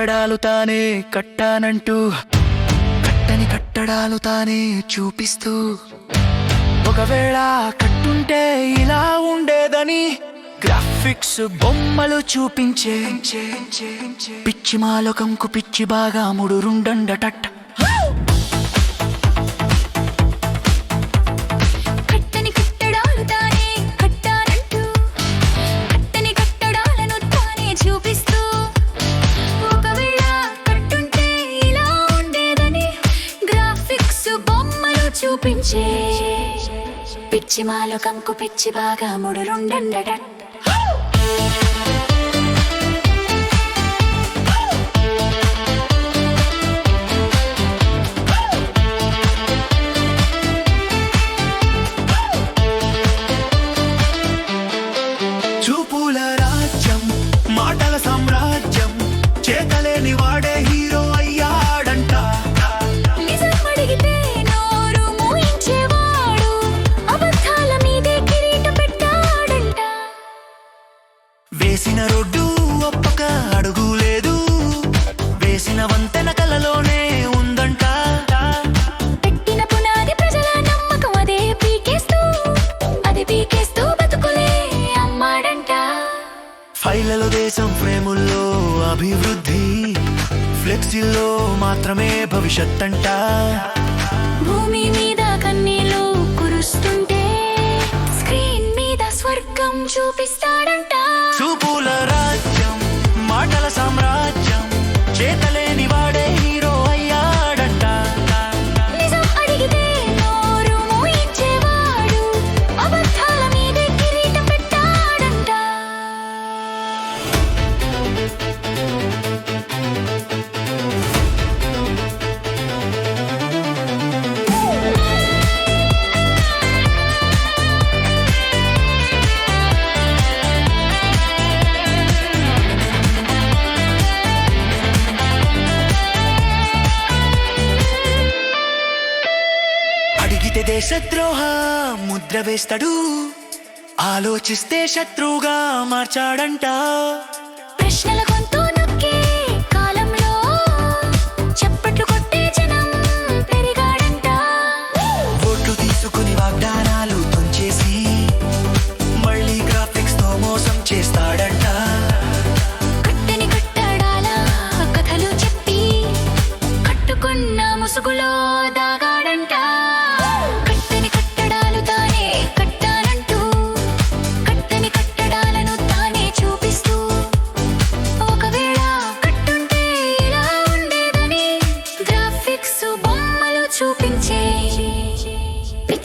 కట్టడాలు తానే కట్టానంటూ కట్టని కట్టడాలు తానే చూపిస్తూ ఒకవేళ కట్టుంటే ఇలా ఉండేదని గ్రాఫిక్స్ బొమ్మలు చూపించే పిచ్చి మాలోకంకు పిచ్చి బాగా ముడు చూపించే పిచ్చి మాలోకంకు పిచ్చి బాగా ముడురుండట వేసిన రోడ్డు ఒప్పక అడుగు లేదు. వేసిన వంతెన కలలోనే ఉందంట. పెట్టిన పునాది ప్రజల నమ్మకం అదే పీకేస్తూ అదే పీకేస్తూ బతుకులే అమ్మాడంట. ఫైళ్ళలో దేశం ఫ్రేముల్లో అభివృద్ధి ఫ్లెక్సీల్లో మాత్రమే భవిష్యత్ అంట భూమి చూపిస్తాడంట. చూపుల రాజ్యం మాటల సామ్రాజ్యం. దేశద్రోహ ముద్ర వేస్తాడు. ఆలోచిస్తే శత్రువుగా మార్చాడంట.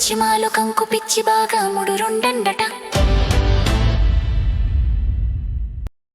పిచ్చి మాలుకంకు పిచ్చి బాగా ముడు రెండండట